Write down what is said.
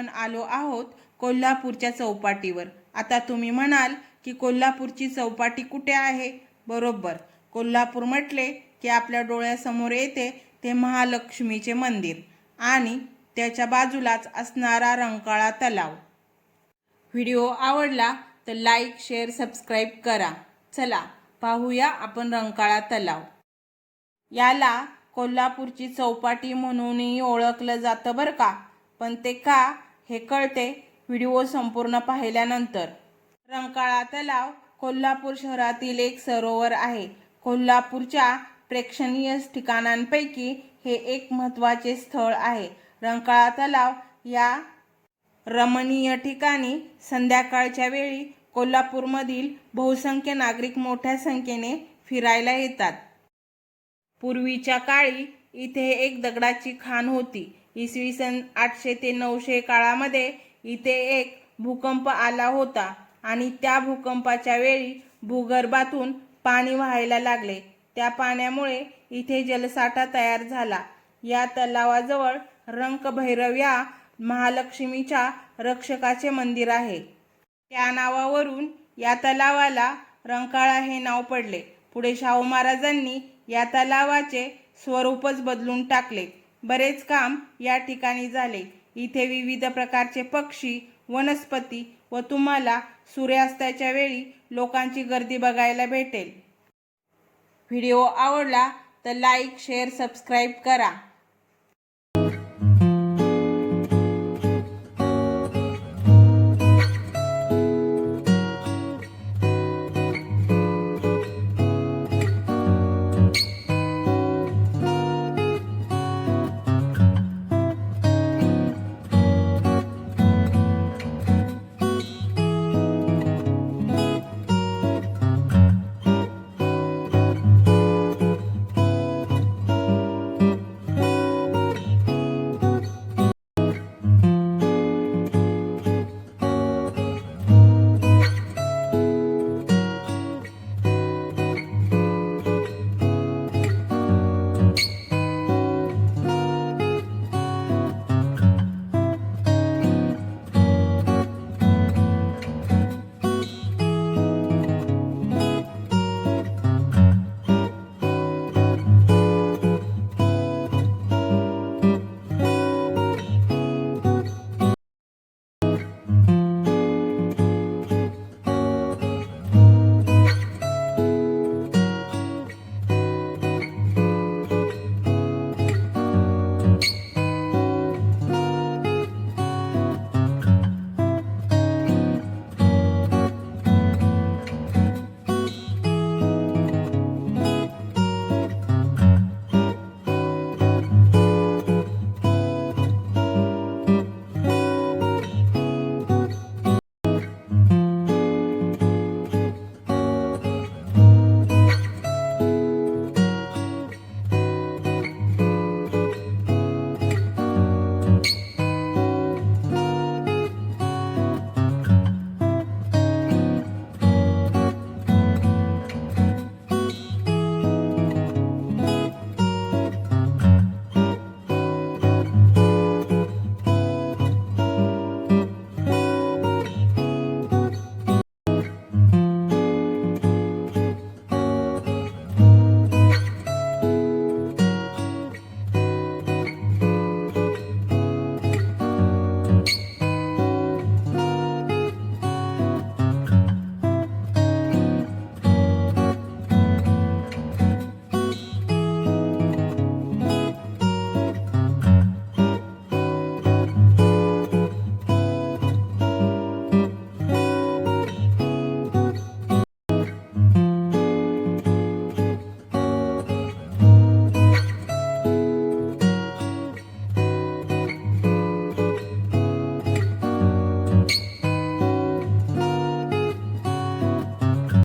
आपण आलो आहोत कोल्हापूरच्या चौपाटीवर. आता तुम्ही म्हणाल की कोल्हापूरची चौपाटी कुठे आहे? बरोबर. कोल्हापूर म्हटले की आपल्या डोळ्यासमोर येते ते महालक्ष्मीचे मंदिर आणि त्याच्या बाजूलाच असणारा रंकाळा तलाव. व्हिडिओ आवडला तर लाईक शेअर सबस्क्राईब करा. चला पाहूया आपण रंकाळा तलाव. याला कोल्हापूरची चौपाटी म्हणूनही ओळखलं जातं बरं का? पण ते का हे कळते व्हिडिओ संपूर्ण पाहिल्यानंतर. रंकाळा तलाव कोल्हापूर शहरातील एक सरोवर आहे. कोल्हापूरच्या प्रेक्षणीय ठिकाणांपैकी हे एक महत्त्वाचे स्थळ आहे. रंकाळा तलाव या रमणीय ठिकाणी संध्याकाळच्या वेळी कोल्हापूरमधील बहुसंख्य नागरिक मोठ्या संख्येने फिरायला येतात. पूर्वीच्या काळी इथे एक दगडाची खाण होती. इसवी सन आठशे ते नऊशे काळामध्ये इथे एक भूकंप आला होता आणि त्या भूकंपाच्या वेळी भूगर्भातून पाणी व्हायला लागले. त्या पाण्यामुळे इथे जलसाठा तयार झाला. या तलावाजवळ रंकभैरव या महालक्ष्मीच्या रक्षकाचे मंदिर आहे. त्या नावावरून या तलावाला रंकाळा हे नाव पडले. पुढे शाहू महाराजांनी या तलावाचे स्वरूपच बदलून टाकले. बरेच काम या ठिकाणी झाले. इथे विविध प्रकारचे पक्षी वनस्पती व तुम्हाला सूर्यास्ताच्या वेळी लोकांची गर्दी बघायला भेटेल. व्हिडिओ आवडला तर लाईक शेअर सबस्क्राईब करा.